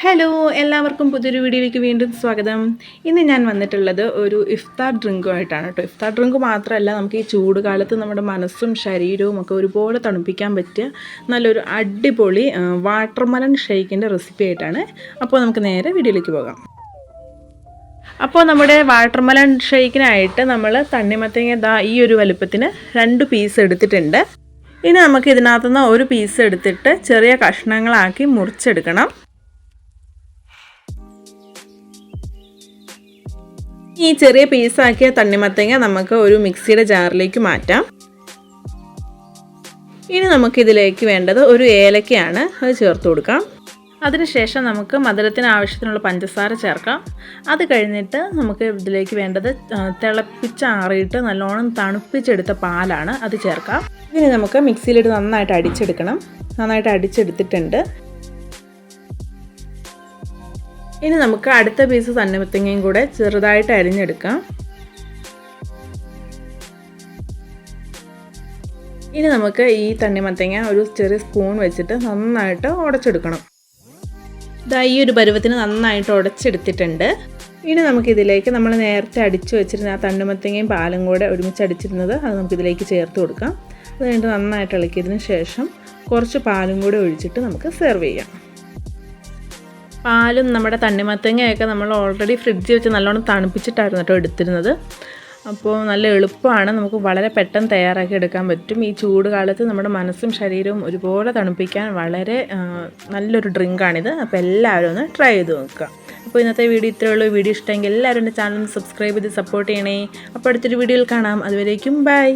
Hello എല്ലാവർക്കും പുതിയൊരു വീഡിയോയിലേക്ക് വീണ്ടും സ്വാഗതം. ഇന്ന് ഞാൻ വന്നിട്ടുള്ളത് ഒരു ഇഫ്താർ ഡ്രിങ്കുമായിട്ടാണ് കേട്ടോ. ഇഫ്താർ ഡ്രിങ്ക് മാത്രമല്ല നമുക്ക് ഈ ചൂട് കാലത്ത് നമ്മുടെ മനസ്സും ശരീരവും ഒക്കെ ഒരുപോലെ തണുപ്പിക്കാൻ പറ്റിയ നല്ലൊരു അടിപൊളി വാട്ടർമലൻ ഷെയ്ക്കിന്റെ റെസിപ്പി ആയിട്ടാണ്. അപ്പോൾ നമുക്ക് നേരെ വീഡിയോയിലേക്ക് പോകാം. അപ്പോൾ നമ്മുടെ വാട്ടർമലൻ ഷെയ്ക്കിനായിട്ട് നമ്മൾ തണ്ണിമത്തങ്ങ ദാ ഈ ഒരു വലുപ്പത്തിന് രണ്ട് പീസ് എടുത്തിട്ടുണ്ട്. ഇനി നമുക്ക് ഇതിനകത്തുനിന്ന് ഒരു പീസ് എടുത്തിട്ട് ചെറിയ കഷ്ണങ്ങളാക്കി മുറിച്ചെടുക്കണം. ഈ ചെറിയ പീസാക്കിയ തണ്ണിമത്തങ്ങ നമുക്ക് ഒരു മിക്സിയുടെ ജാറിലേക്ക് മാറ്റാം. ഇനി നമുക്കിതിലേക്ക് വേണ്ടത് ഒരു ഏലക്കയാണ് അത് ചേർത്ത് കൊടുക്കാം. അതിനുശേഷം നമുക്ക് മധുരത്തിന് ആവശ്യത്തിനുള്ള പഞ്ചസാര ചേർക്കാം. അത് കഴിഞ്ഞിട്ട് നമുക്ക് ഇതിലേക്ക് വേണ്ടത് തിളപ്പിച്ച് തിളപ്പിച്ചാറിയിട്ട് നല്ലോണം തണുപ്പിച്ചെടുത്ത പാലാണ് അത് ചേർക്കാം. ഇനി നമുക്ക് മിക്സിയിലിട്ട് നന്നായിട്ട് അടിച്ചെടുക്കണം. നന്നായിട്ട് അടിച്ചെടുത്തിട്ടുണ്ട്. ഇനി നമുക്ക് അടുത്ത പീസ് തണ്ണിമത്തങ്ങയും കൂടെ ചെറുതായിട്ട് അരിഞ്ഞെടുക്കാം. ഇനി നമുക്ക് ഈ തണ്ണിമത്തങ്ങ ഒരു ചെറിയ സ്പൂൺ വെച്ചിട്ട് നന്നായിട്ട് ഉടച്ചെടുക്കണം. ഇതാ ഈ ഒരു പരുവത്തിന് നന്നായിട്ട് ഉടച്ചെടുത്തിട്ടുണ്ട്. ഇനി നമുക്കിതിലേക്ക് നമ്മൾ നേരത്തെ അടിച്ചു വെച്ചിരുന്ന ആ തണ്ണിമത്തങ്ങയും പാലും കൂടെ ഒരുമിച്ച് അടിച്ചിരുന്നത് അത് നമുക്കിതിലേക്ക് ചേർത്ത് കൊടുക്കാം. അത് കഴിഞ്ഞിട്ട് നന്നായിട്ട് ഇളക്കിയതിന് ശേഷം കുറച്ച് പാലും കൂടെ ഒഴിച്ചിട്ട് നമുക്ക് സെർവ് ചെയ്യാം. പാലും നമ്മുടെ തണ്ണിമത്തങ്ങയൊക്കെ നമ്മൾ ഓൾറെഡി ഫ്രിഡ്ജിൽ വെച്ച് നല്ലോണം തണുപ്പിച്ചിട്ടായിരുന്നു കേട്ടോ എടുത്തിരുന്നത്. അപ്പോൾ നല്ല എളുപ്പമാണ്. നമുക്ക് വളരെ പെട്ടെന്ന് തയ്യാറാക്കി എടുക്കാൻ പറ്റും. ഈ ചൂട് കാലത്ത് നമ്മുടെ മനസ്സും ശരീരവും ഒരുപോലെ തണുപ്പിക്കാൻ വളരെ നല്ലൊരു ഡ്രിങ്കാണിത് അപ്പോൾ എല്ലാവരും ഒന്ന് ട്രൈ ചെയ്ത് നോക്കുക. അപ്പോൾ ഇന്നത്തെ വീഡിയോ ഇത്രയേ ഉള്ളൂ. വീഡിയോ ഇഷ്ടമെങ്കിൽ എല്ലാവരും എന്റെ ചാനൽ സബ്സ്ക്രൈബ് ചെയ്ത് സപ്പോർട്ട് ചെയ്യണേ. അപ്പോൾ അടുത്തൊരു വീഡിയോയിൽ കാണാം. അതുവരേക്കും ബൈ